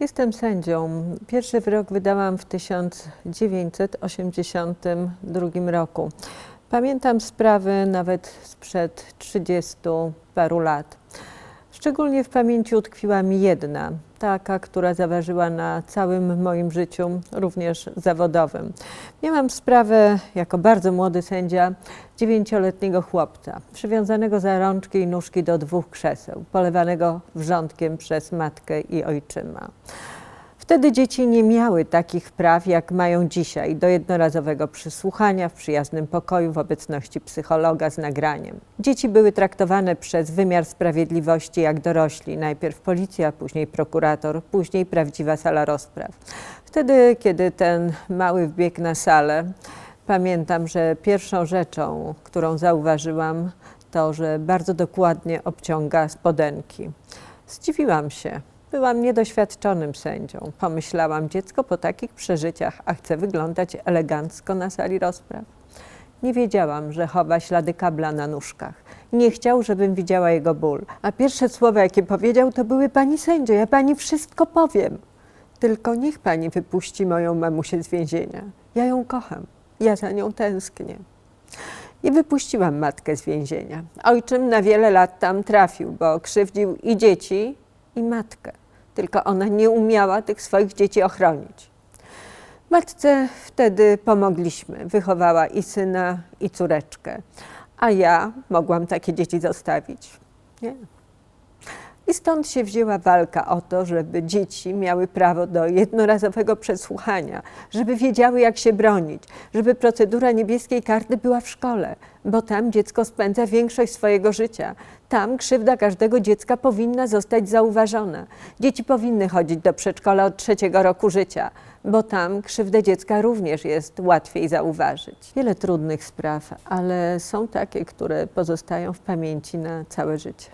Jestem sędzią. Pierwszy wyrok wydałam w 1982 roku. Pamiętam sprawy nawet sprzed 30 paru lat. Szczególnie w pamięci utkwiła mi jedna, taka, która zaważyła na całym moim życiu, również zawodowym. Miałam sprawę jako bardzo młody sędzia dziewięcioletniego chłopca, przywiązanego za rączki i nóżki do dwóch krzeseł, polewanego wrzątkiem przez matkę i ojczyma. Wtedy dzieci nie miały takich praw, jak mają dzisiaj, do jednorazowego przysłuchania w przyjaznym pokoju w obecności psychologa z nagraniem. Dzieci były traktowane przez wymiar sprawiedliwości jak dorośli, najpierw policja, później prokurator, później prawdziwa sala rozpraw. Wtedy, kiedy ten mały wbiegł na salę, pamiętam, że pierwszą rzeczą, którą zauważyłam, to, że bardzo dokładnie obciąga spodenki. Zdziwiłam się. Byłam niedoświadczonym sędzią. Pomyślałam, dziecko po takich przeżyciach, a chce wyglądać elegancko na sali rozpraw. Nie wiedziałam, że chowa ślady kabla na nóżkach. Nie chciał, żebym widziała jego ból. A pierwsze słowa, jakie powiedział, to były pani sędzio, ja pani wszystko powiem. Tylko niech pani wypuści moją mamusię z więzienia. Ja ją kocham. Ja za nią tęsknię. I wypuściłam matkę z więzienia. Ojczym na wiele lat tam trafił, bo krzywdził i dzieci, i matkę. Tylko ona nie umiała tych swoich dzieci ochronić. Matce wtedy pomogliśmy. Wychowała i syna, i córeczkę. A ja mogłam takie dzieci zostawić. Nie. I stąd się wzięła walka o to, żeby dzieci miały prawo do jednorazowego przesłuchania, żeby wiedziały, jak się bronić, żeby procedura niebieskiej karty była w szkole, bo tam dziecko spędza większość swojego życia. Tam krzywda każdego dziecka powinna zostać zauważona. Dzieci powinny chodzić do przedszkola od trzeciego roku życia, bo tam krzywdę dziecka również jest łatwiej zauważyć. Wiele trudnych spraw, ale są takie, które pozostają w pamięci na całe życie.